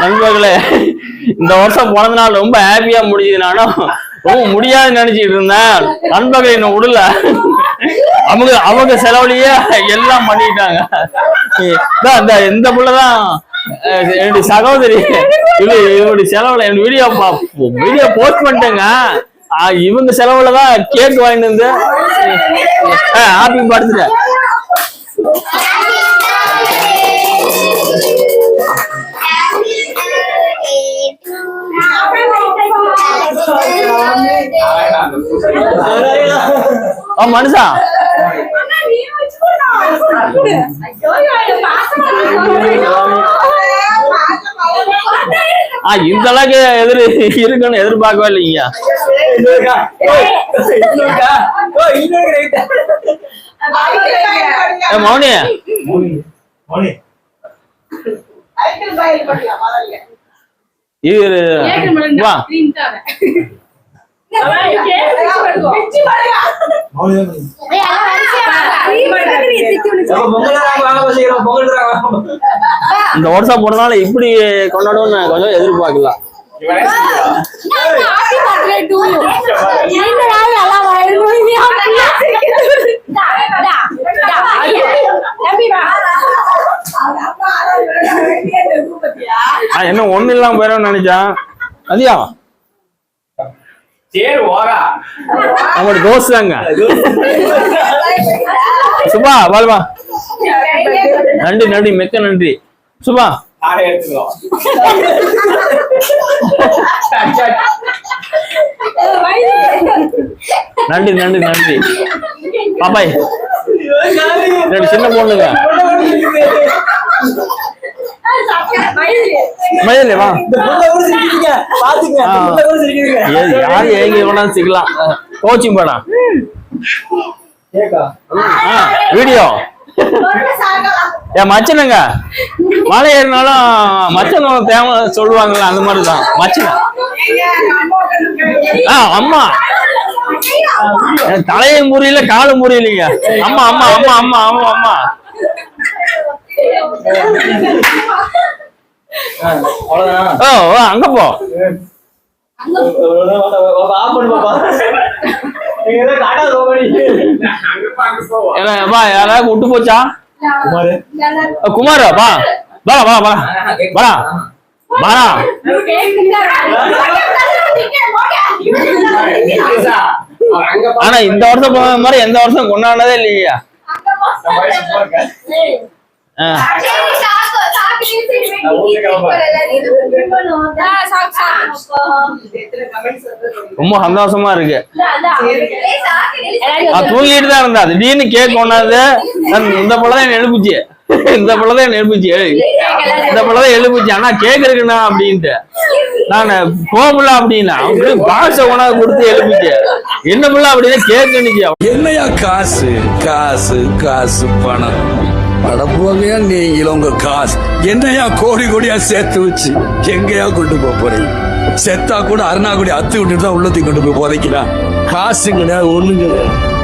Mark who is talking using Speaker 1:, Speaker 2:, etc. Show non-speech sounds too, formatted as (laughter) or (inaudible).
Speaker 1: நண்பர்களே இந்த வருஷம் பிறந்த நாள் ரொம்ப ஹாப்பியா முடிஞ்சது நானும். ரொம்ப முடியாதுன்னு நினைச்சிட்டு இருந்தேன். நண்பர்கள் என்ன விடல. அவங்க அவங்க செலவுலயே எல்லாம் பண்ணிட்டாங்க. இந்த இந்த புள்ளதான். என்னுடைய சகோதரி இது இவருடைய செலவுல என் வீடியோ வீடியோ போஸ்ட் பண்ணிட்டேங்க. இவங்க செலவுலதான் கேக் வாங்கிட்டு வந்து ஹாப்பி பர்த்டே மனுஷா? ஆ இந்த அளவுக்கு எதிர் இருக்குன்னு எதிர்பார்க்கவே இல்லைங்க ஏ மௌனி? இது வா. இந்த வருஷம் போனதால இப்படி கொண்டாடுவோம்னு கொஞ்சம் எதிர்பார்க்கல என்ன ஒண்ணு இல்லாம போயிடும் நினைச்சேன். அதியா
Speaker 2: சரி ஓரா
Speaker 1: நம்மளோட தோசை தாங்க. (laughs) சுபா வாழ்வா நன்றி நன்றி மிக்க நன்றி. சுபா. நன்றி நன்றி நன்றி. பாப்பாய். ரெண்டு சின்ன பொண்ணுங்க. மயிலே வா. யாரு ஏங்க வேணாலும் சிக்கலாம் கோச்சிங் போடா. வீடியோ என் மச்சனுங்க. மலை ஏறினாலும் மச்சனும் தேவை சொல்லுவாங்கல்ல அந்த மாதிரி தான் மச்சன். ஆ அம்மா. தலையும் முறியல காலும் முறியலைங்க. அம்மா அம்மா அம்மா அம்மா அம்மா அம்மா. ஓ ஓ, அங்க போ. வா விட்டு போச்சா? குமார். வா. வா வா வா. வா. வாடா ஆனா இந்த வருஷம் போன மாதிரி எந்த வருஷம் கொண்டாடினதே இல்லையா? ஆ. ரொம்ப சந்தோஷமா இருக்கு. நான் தூங்கிட்டு தான் இருந்தேன். திடீர்னு கேக் கொண்டாந்து இந்த பிள்ளை தான் எழுப்புச்சு. இந்த பிள்ளை தான் எழுப்புச்சு. இந்த பிள்ளை தான் எழுப்புச்சு. ஆனா கேக் இருக்குண்ணா அப்படின்ட்டு. நான் போகல அப்படின்னா பாச உணவு கொண்டாந்து கொடுத்து எழுப்புச்சு. என்ன பிள்ளை அப்படின்னா கேக்
Speaker 3: என்னையா காசு? காசு காசு பணம். படப்புவகையா நீங்களும் உங்க காசு. என்னையா கோடி கோடியா சேர்த்து வச்சு எங்கேயா கொண்டு போக போறீங்க? செத்தா கூட அருணாக்குடி அத்து விட்டுட்டு தான் உள்ளத்தையும் கொண்டு போய் புதைக்கிறான். காசு கிடையாது ஒண்ணும் கிடையாது